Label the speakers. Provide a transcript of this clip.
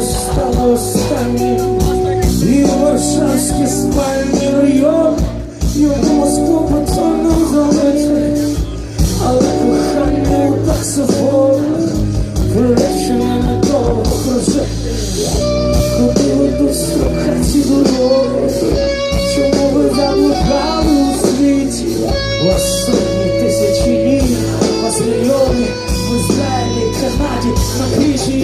Speaker 1: стало останнім і Варшавський спальний район, і в Москву бетоном залежить, але кохання у таксофонах виречена надовго прожити. Ходили до строкаті дороги, чому ви заблукали у світі? Вас сотні тисячі літ, вас мільйони в Ізраїлі, Канаді, на крижі.